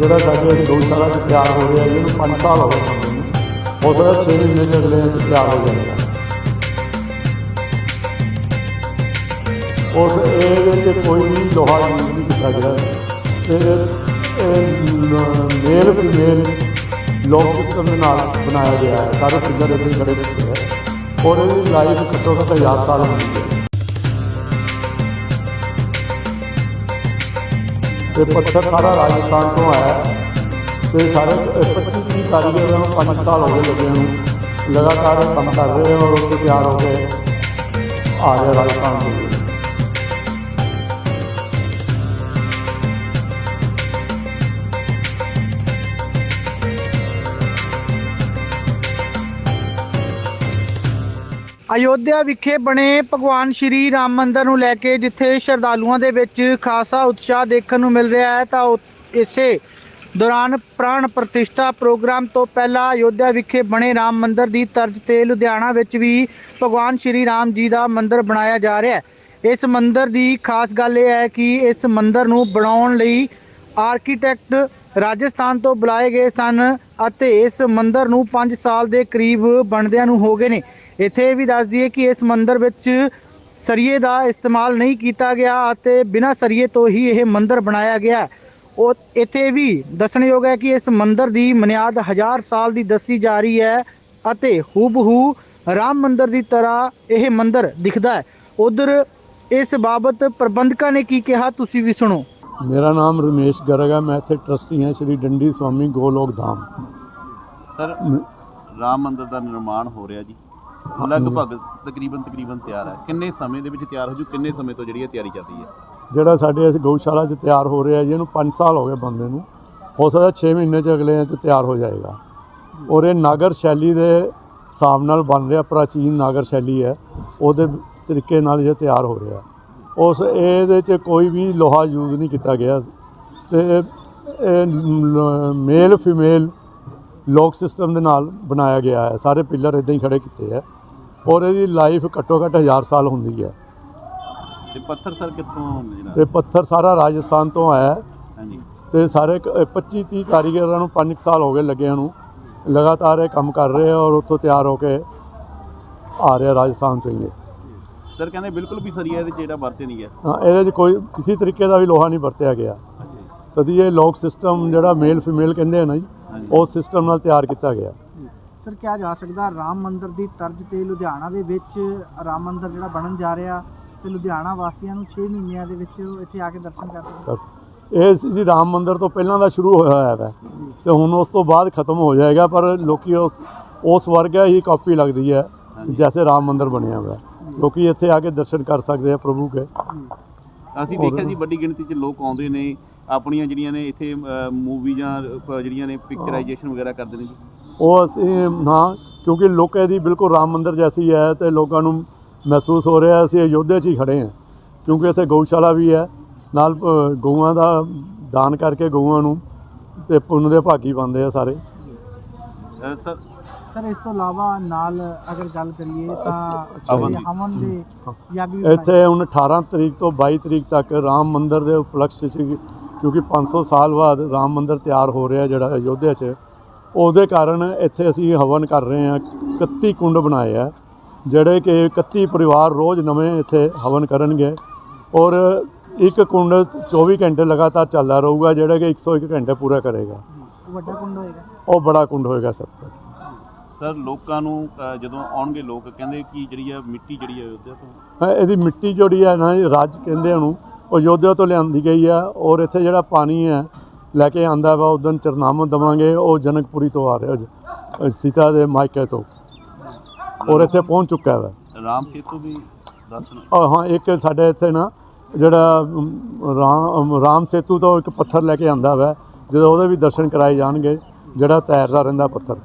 ਜਿਹੜਾ ਸਾਡੇ ਇਸ ਗਊਸ਼ਾਲਾ 'ਚ ਤਿਆਰ ਹੋ ਰਿਹਾ ਜੀ, ਇਹਨੂੰ 5 ਸਾਲ ਹੋ ਗਏ ਬਣਦੇ ਨੂੰ ਹੋ ਸਕਦਾ 6 ਮਹੀਨੇ 'ਚ ਅਗਲੇ 'ਚ ਤਿਆਰ ਹੋ ਜਾਏਗਾ ਉਸ ਇਹਦੇ ਵਿੱਚ ਕੋਈ ਵੀ ਲੋਹਾ ਯੂਜ਼ ਨਹੀਂ ਕੀਤਾ ਗਿਆ। ਤੇ ਇਹ ਮੇਲ ਫੀਮੇਲ ਲੋਕ ਸਿਸਟਮ ਦੇ ਨਾਲ ਬਣਾਇਆ ਗਿਆ ਹੈ। ਸਾਰੇ ਫਿਗਰ ਇੱਥੇ ਖੜੇ ਕੀਤੇ ਹੈ ਔਰ ਇਹਦੀ ਲਾਈਫ ਘੱਟੋ ਘੱਟ 1000 ਸਾਲ ਹੁੰਦੀ ਹੈ। ਤੇ ਪੱਥਰ ਸਾਰਾ ਰਾਜਸਥਾਨ ਤੋਂ ਆਇਆ ਹੈ। ਤੇ ਸਾਰੇ 25 30 ਕਾਰੀਗਰਾਂ ਨੂੰ 5 ਸਾਲ ਹੋ ਗਏ ਲੱਗੇ ਨੂੰ। ਲਗਾਤਾਰ ਕੰਮ ਕਰ ਰਹੇ ਹਨ ਔਰ ਤਿਆਰ ਹੋ ਕੇ ਆ ਰਿਹਾ ਰਾਜਸਥਾਨ ਤੋਂ। ਅਯੋਧਿਆ ਵਿਖੇ ਬਣੇ ਭਗਵਾਨ ਸ਼੍ਰੀ ਰਾਮ ਮੰਦਰ ਨੂੰ ਲੈ ਕੇ ਜਿੱਥੇ ਸ਼ਰਧਾਲੂਆਂ ਦੇ ਵਿੱਚ ਖਾਸਾ ਉਤਸ਼ਾਹ ਦੇਖਣ ਨੂੰ ਮਿਲ ਰਿਹਾ ਹੈ, ਤਾਂ ਉ- ਇਸੇ ਦੌਰਾਨ ਪ੍ਰਾਣ ਪ੍ਰਤਿਸ਼ਠਾ ਪ੍ਰੋਗਰਾਮ ਤੋਂ ਪਹਿਲਾਂ ਅਯੋਧਿਆ ਵਿਖੇ ਬਣੇ ਰਾਮ ਮੰਦਰ ਦੀ ਤਰਜ਼ ਤੇ ਲੁਧਿਆਣਾ ਵਿੱਚ ਵੀ ਭਗਵਾਨ ਸ਼੍ਰੀ ਰਾਮ ਜੀ ਦਾ ਮੰਦਰ ਬਣਾਇਆ ਜਾ ਰਿਹਾ ਹੈ। ਇਸ ਮੰਦਰ ਦੀ ਖਾਸ ਗੱਲ ਇਹ ਹੈ ਕਿ ਇਸ ਮੰਦਰ ਨੂੰ ਬਣਾਉਣ ਲਈ ਆਰਕੀਟੈਕਟ ਰਾਜਸਥਾਨ ਤੋਂ ਬੁਲਾਏ ਗਏ ਸਨ ਅਤੇ ਇਸ ਮੰਦਰ ਨੂੰ 5 ਸਾਲ ਦੇ ਕਰੀਬ ਬਣਦਿਆਂ ਨੂੰ ਹੋ ਗਏ ਨੇ। ਇੱਥੇ ਇਹ ਵੀ ਦੱਸ ਦਈਏ ਕਿ ਇਸ ਮੰਦਿਰ ਵਿੱਚ ਸਰੀਏ ਦਾ ਇਸਤੇਮਾਲ ਨਹੀਂ ਕੀਤਾ ਗਿਆ ਅਤੇ ਬਿਨਾਂ ਸਰੀਏ ਤੋਂ ਹੀ ਇਹ ਮੰਦਿਰ ਬਣਾਇਆ ਗਿਆ। ਉਹ ਇੱਥੇ ਵੀ ਦੱਸਣਯੋਗ ਹੈ ਕਿ ਇਸ ਮੰਦਿਰ ਦੀ ਬੁਨਿਆਦ ਹਜ਼ਾਰ ਸਾਲ ਦੀ ਦੱਸੀ ਜਾ ਰਹੀ ਹੈ ਅਤੇ ਹੂਬਹੂ ਰਾਮ ਮੰਦਿਰ ਦੀ ਤਰ੍ਹਾਂ ਇਹ ਮੰਦਿਰ ਦਿਖਦਾ ਹੈ। ਉਧਰ ਇਸ ਬਾਬਤ ਪ੍ਰਬੰਧਕਾਂ ਨੇ ਕੀ ਕਿਹਾ ਤੁਸੀਂ ਵੀ ਸੁਣੋ। ਮੇਰਾ ਨਾਮ ਰਮੇਸ਼ ਗਰਗ ਹੈ ਮੈਂ ਇੱਥੇ ਟਰਸਟੀ ਹਾਂ ਸ਼੍ਰੀ ਡੰਡੀ ਸਵਾਮੀ ਗੋਲੋਕ ਧਾਮ। ਸਰ ਰਾਮ ਮੰਦਿਰ ਦਾ ਨਿਰਮਾਣ ਹੋ ਰਿਹਾ ਜੀ। ਲਗਭਗ ਤਕਰੀਬਨ ਤਕਰੀਬਨ ਤਿਆਰ ਹੈ। ਕਿੰਨੇ ਸਮੇਂ ਦੇ ਵਿੱਚ ਤਿਆਰ ਹੋ ਜੂ? ਕਿੰਨੇ ਸਮੇਂ ਤੋਂ ਜਿਹੜੀ ਇਹ ਤਿਆਰੀ ਚੱਲ ਰਹੀ ਹੈ? ਜਿਹੜਾ ਸਾਡੇ ਇਸ ਗਊਸ਼ਾਲਾ 'ਚ ਤਿਆਰ ਹੋ ਰਿਹਾ ਜੀ ਇਹਨੂੰ 5 ਸਾਲ ਹੋ ਗਏ ਬੰਦੇ ਨੂੰ, ਹੋ ਸਕਦਾ 6 ਮਹੀਨੇ 'ਚ ਅਗਲੇ 'ਚ ਤਿਆਰ ਹੋ ਜਾਏਗਾ। ਔਰ ਇਹ ਨਾਗਰ ਸ਼ੈਲੀ ਦੇ ਹਿਸਾਬ ਨਾਲ ਬਣ ਰਿਹਾ, ਪ੍ਰਾਚੀਨ ਨਾਗਰ ਸ਼ੈਲੀ ਹੈ। ਉਹਦੇ ਤਰੀਕੇ ਨਾਲ ਇਹ ਤਿਆਰ ਹੋ ਰਿਹਾ ਉਸ ਇਹਦੇ 'ਚ ਕੋਈ ਵੀ ਲੋਹਾ ਯੂਜ਼ ਨਹੀਂ ਕੀਤਾ ਗਿਆ। ਤੇ ਇਹ ਮੇਲ ਫੀਮੇਲ ਲੋਕ ਸਿਸਟਮ ਦੇ ਨਾਲ ਬਣਾਇਆ ਗਿਆ ਹੈ। ਸਾਰੇ ਪਿੱਲਰ ਇਦਾਂ ਹੀ ਖੜੇ ਕੀਤੇ ਹੈ। ਔਰ ਇਹਦੀ ਲਾਈਫ ਘੱਟੋ ਘੱਟ 1000 ਸਾਲ ਹੁੰਦੀ ਹੈ। ਤੇ ਪੱਥਰ ਸਰ ਕਿੱਥੋਂ ਜਿਹੜਾ ਤੇ ਪੱਥਰ ਸਾਰਾ ਰਾਜਸਥਾਨ ਤੋਂ ਆਇਆ ਹੈ। ਹਾਂਜੀ। ਤੇ ਸਾਰੇ 25 30 ਕਾਰੀਗਰਾਂ ਨੂੰ 5 ਸਾਲ ਹੋ ਗਏ ਲੱਗਿਆਂ ਨੂੰ। ਲਗਾਤਾਰ ਇਹ ਕੰਮ ਕਰ ਰਹੇ ਆ ਔਰ ਉੱਥੋਂ ਤਿਆਰ ਹੋ ਕੇ ਆ ਰਿਹਾ ਰਾਜਸਥਾਨ ਤੋਂ ਹੀ ਇਹ। ਸਰ ਕਹਿੰਦੇ ਬਿਲਕੁਲ ਵੀ ਸਰੀਆ ਇਹਦੇ 'ਚ ਜਿਹੜਾ ਵਰਤੇ ਨਹੀਂ ਗਿਆ। ਹਾਂ ਇਹਦੇ 'ਚ ਕੋਈ ਕਿਸੇ ਤਰੀਕੇ ਦਾ ਵੀ ਲੋਹਾ ਨਹੀਂ ਵਰਤਿਆ ਗਿਆ। ਤਦੀ ਇਹ ਲੋਕ ਸਿਸਟਮ ਜਿਹੜਾ ਮੇਲ ਫੀਮੇਲ ਕਹਿੰਦੇ ਆ ਨਾ ਜੀ ਉਸ ਸਿਸਟਮ ਨਾਲ ਤਿਆਰ ਕੀਤਾ ਗਿਆ। ਸਰ ਕਿਹਾ ਜਾ ਸਕਦਾ ਰਾਮ ਮੰਦਿਰ ਦੀ ਤਰਜ਼ ਤੇ ਲੁਧਿਆਣਾ ਦੇ ਵਿੱਚ ਰਾਮ ਮੰਦਿਰ ਜਿਹੜਾ ਬਣਨ ਜਾ ਰਿਹਾ ਤੇ ਲੁਧਿਆਣਾ ਵਾਸੀਆਂ ਨੂੰ 6 ਮਹੀਨਿਆਂ ਦੇ ਵਿੱਚ ਇੱਥੇ ਆ ਕੇ ਦਰਸ਼ਨ ਕਰ ਸਕਦੇ ਇਹ ਸੀ ਜੀ ਰਾਮ ਮੰਦਿਰ ਤੋਂ ਪਹਿਲਾਂ ਦਾ ਸ਼ੁਰੂ ਹੋਇਆ ਹੋਇਆ ਹੈ ਤੇ ਹੁਣ ਉਸ ਤੋਂ ਬਾਅਦ ਖਤਮ ਹੋ ਜਾਏਗਾ ਪਰ ਲੋਕੀ ਉਸ ਉਸ ਵਰਗਾ ਹੀ ਕਾਪੀ ਲੱਗਦੀ ਹੈ ਜੈਸੇ ਰਾਮ ਮੰਦਿਰ ਬਣਿਆ ਹੋਇਆ। ਲੋਕੀ ਇੱਥੇ ਆ ਕੇ ਦਰਸ਼ਨ ਕਰ ਸਕਦੇ ਆ ਪ੍ਰਭੂ ਕੇ। ਅਸੀਂ ਦੇਖਿਆ ਜੀ ਵੱਡੀ ਗਿਣਤੀ 'ਚ ਲੋਕ ਆਉਂਦੇ ਨੇ ਆਪਣੀਆਂ ਜਿਹੜੀਆਂ ਨੇ ਇੱਥੇ ਮੂਵੀ ਜਾਂ ਜਿਹੜੀਆਂ ਨੇ ਪਿਕਚਰਾਈਜੇਸ਼ਨ ਵਗੈਰਾ ਕਰਦੇ ਨੇ ਜੀ। ਉਹ ਅਸੀਂ ਹਾਂ ਕਿਉਂਕਿ ਲੋਕਾਂ ਦੀ ਬਿਲਕੁਲ ਰਾਮ ਮੰਦਿਰ ਜੈਸੀ ਹੈ ਤੇ ਲੋਕਾਂ ਨੂੰ ਮਹਿਸੂਸ ਹੋ ਰਿਹਾ ਅਸੀਂ ਅਯੋਧਿਆ 'ਚ ਹੀ ਖੜੇ ਹਾਂ। ਕਿਉਂਕਿ ਇੱਥੇ ਗਊਸ਼ਾਲਾ ਵੀ ਹੈ ਨਾਲ ਗਊਆਂ ਦਾ ਦਾਨ ਕਰਕੇ ਗਊਆਂ ਨੂੰ ਤੇ ਪੁੰਨ ਦੇ ਭਾਗੀ ਬਣਦੇ ਆ ਸਾਰੇ। ਸਰ। ਸਰ ਇਸ ਤੋਂ ਇਲਾਵਾ ਨਾਲ ਅਗਰ ਗੱਲ ਕਰੀਏ ਤਾਂ ਹਵਨ ਦੇ ਯੱਗ ਵੀ ਇੱਥੇ ਹੁਣ 18 ਤਰੀਕ ਤੋਂ 22 ਤਰੀਕ ਤੱਕ ਰਾਮ ਮੰਦਿਰ ਦੇ ਉਪਲਕਸ਼ 'ਚ ਕਿਉਂਕਿ 500 ਸਾਲ ਬਾਅਦ ਰਾਮ ਮੰਦਿਰ ਤਿਆਰ ਹੋ ਰਿਹਾ ਜਿਹੜਾ ਅਯੋਧਿਆ 'ਚ। ਉਹਦੇ ਕਾਰਨ ਇੱਥੇ ਅਸੀਂ ਹਵਨ ਕਰ ਰਹੇ ਹਾਂ 31 ਕੁੰਡ ਬਣਾਏ ਆ ਜਿਹੜੇ ਕਿ 31 ਪਰਿਵਾਰ ਰੋਜ਼ ਨਵੇਂ ਇੱਥੇ ਹਵਨ ਕਰਨਗੇ। ਔਰ ਇੱਕ ਕੁੰਡ 24 ਘੰਟੇ ਲਗਾਤਾਰ ਚੱਲਦਾ ਰਹੂਗਾ ਜਿਹੜਾ ਕਿ 101 ਘੰਟੇ ਪੂਰਾ ਕਰੇਗਾ। ਵੱਡਾ ਕੁੰਡ ਹੋਏਗਾ। ਉਹ ਬੜਾ ਕੁੰਡ ਹੋਏਗਾ ਸਭ ਤੋਂ। ਸਰ ਲੋਕਾਂ ਨੂੰ ਜਦੋਂ ਆਉਣਗੇ ਲੋਕ ਕਹਿੰਦੇ ਕਿ ਜਿਹੜੀ ਆ ਮਿੱਟੀ ਜਿਹੜੀ ਆ ਅਯੋਧਿਆ ਤੋਂ। ਹਾਂ, ਇਹਦੀ ਮਿੱਟੀ ਜਿਹੜੀ ਹੈ ਨਾ ਰਾਜ ਕਹਿੰਦੇ ਉਹਨੂੰ ਉਹ ਯੋਧਿਆ ਤੋਂ ਲਿਆਂਦੀ ਗਈ ਹੈ ਔਰ ਇੱਥੇ ਜਿਹੜਾ ਪਾਣੀ ਹੈ ਲੈ ਕੇ ਆਂਦਾ ਵਾ ਉਦੋਂ ਚਰਨਾਮਾ ਦਵਾਂਗੇ ਉਹ ਜਨਕਪੁਰੀ ਤੋਂ ਆ ਰਿਹਾ ਜੀ ਸੀਤਾ ਦੇ ਮਾਇਕੇ ਤੋਂ। ਔਰ ਇੱਥੇ ਪਹੁੰਚ ਚੁੱਕਾ ਹੈ ਰਾਮ ਸੇਤੂ ਵੀ ਦਰਸ਼ਨ ਔਰ ਹਾਂ ਇੱਕ ਸਾਡੇ ਇੱਥੇ ਨਾ ਜਿਹੜਾ ਰਾਮ ਰਾਮ ਸੇਤੂ ਤੋਂ ਇੱਕ ਪੱਥਰ ਲੈ ਕੇ ਆਂਦਾ ਵਾ ਜਦੋਂ ਉਹਦੇ ਵੀ ਦਰਸ਼ਨ ਕਰਾਏ ਜਾਣਗੇ ਜਿਹੜਾ ਤੈਰਦਾ ਰਹਿੰਦਾ ਪੱਥਰ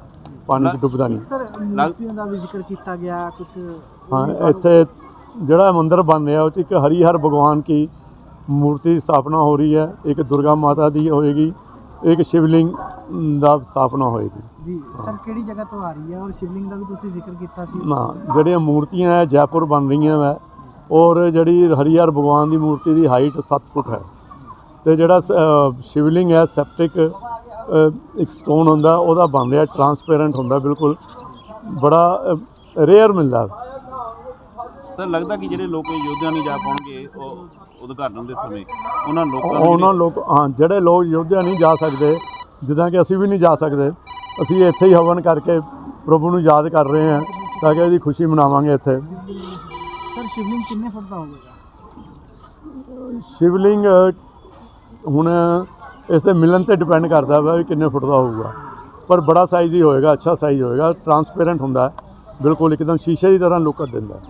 ਪਾਣੀ 'ਚ ਡੁੱਬਦਾ ਨਹੀਂ। ਸਰ ਮੂਰਤੀਆਂ ਦਾ ਵੀ ਜ਼ਿਕਰ ਕੀਤਾ ਗਿਆ ਕੁਝ ਹਾਂ ਇੱਥੇ ਜਿਹੜਾ ਮੰਦਿਰ ਬਣ ਰਿਹਾ ਉਹ 'ਚ ਇੱਕ ਹਰੀਹਰ ਭਗਵਾਨ ਕੀ ਮੂਰਤੀ ਦੀ ਸਥਾਪਨਾ ਹੋ ਰਹੀ ਹੈ ਇੱਕ ਦੁਰਗਾ ਮਾਤਾ ਦੀ ਹੋਏਗੀ ਇੱਕ ਸ਼ਿਵਲਿੰਗ ਦਾ ਸਥਾਪਨਾ ਹੋਏਗੀ। ਜੀ ਸਰ ਕਿਹੜੀ ਜਗ੍ਹਾ ਤੋਂ ਆ ਰਹੀ ਹੈ ਔਰ ਸ਼ਿਵਲਿੰਗ ਦਾ ਵੀ ਤੁਸੀਂ ਜ਼ਿਕਰ ਕੀਤਾ ਸੀ? ਨਾ ਜਿਹੜੀਆਂ ਮੂਰਤੀਆਂ ਹੈ ਜੈਪੁਰ ਬਣ ਰਹੀਆਂ ਵੈ ਔਰ ਜਿਹੜੀ ਹਰੀਹਰ ਭਗਵਾਨ ਦੀ ਮੂਰਤੀ ਦੀ ਹਾਈਟ 7 ਫੁੱਟ ਹੈ। ਤੇ ਜਿਹੜਾ ਸ਼ਿਵਲਿੰਗ ਹੈ ਸੈਪਟਿਕ ਇੱਕ ਸਟੋਨ ਹੁੰਦਾ ਉਹਦਾ ਬਣ ਰਿਹਾ ਟਰਾਂਸਪੇਰੈਂਟ ਹੁੰਦਾ ਬਿਲਕੁਲ ਬੜਾ ਰੇਅਰ ਮਿਲਦਾ। ਸਰ ਲੱਗਦਾ ਕਿ ਜਿਹੜੇ ਲੋਕ ਯੋਧਿਆਂ ਨਹੀਂ ਜਾ ਪਾਉਣਗੇ ਉਹ ਉਦਘਾਟਨ ਦੇ ਸਮੇਂ ਉਹਨਾਂ ਲੋਕਾਂ ਨੂੰ ਉਹਨਾਂ ਲੋਕ ਹਾਂ ਜਿਹੜੇ ਲੋਕ ਯੋਧਿਆ ਨਹੀਂ ਜਾ ਸਕਦੇ ਜਿੱਦਾਂ ਕਿ ਅਸੀਂ ਵੀ ਨਹੀਂ ਜਾ ਸਕਦੇ ਅਸੀਂ ਇੱਥੇ ਹੀ ਹਵਨ ਕਰਕੇ ਪ੍ਰਭੂ ਨੂੰ ਯਾਦ ਕਰ ਰਹੇ ਹਾਂ ਤਾਂ ਕਿ ਉਹਦੀ ਖੁਸ਼ੀ ਮਨਾਵਾਂਗੇ ਇੱਥੇ। ਸਰ ਸ਼ਿਵਲਿੰਗ ਕਿੰਨੇ ਫੁੱਟ ਦਾ ਹੋਵੇਗਾ ਸ਼ਿਵਲਿੰਗ ਹੁਣ ਇਸ ਤੇ ਮਿਲਣ ਤੇ ਡਿਪੈਂਡ ਕਰਦਾ ਵਾ ਵੀ ਕਿੰਨੇ ਫੁੱਟ ਦਾ ਹੋਊਗਾ। ਪਰ ਬੜਾ ਸਾਈਜ਼ ਹੀ ਹੋਏਗਾ ਅੱਛਾ ਸਾਈਜ਼ ਹੋਏਗਾ ਟਰਾਂਸਪੇਰੈਂਟ ਹੁੰਦਾ ਹੈ, ਬਿਲਕੁਲ ਇੱਕਦਮ ਸ਼ੀਸ਼ੇ ਦੀ ਤਰ੍ਹਾਂ ਲੁੱਕ ਦਿੰਦਾ। ਹੈ।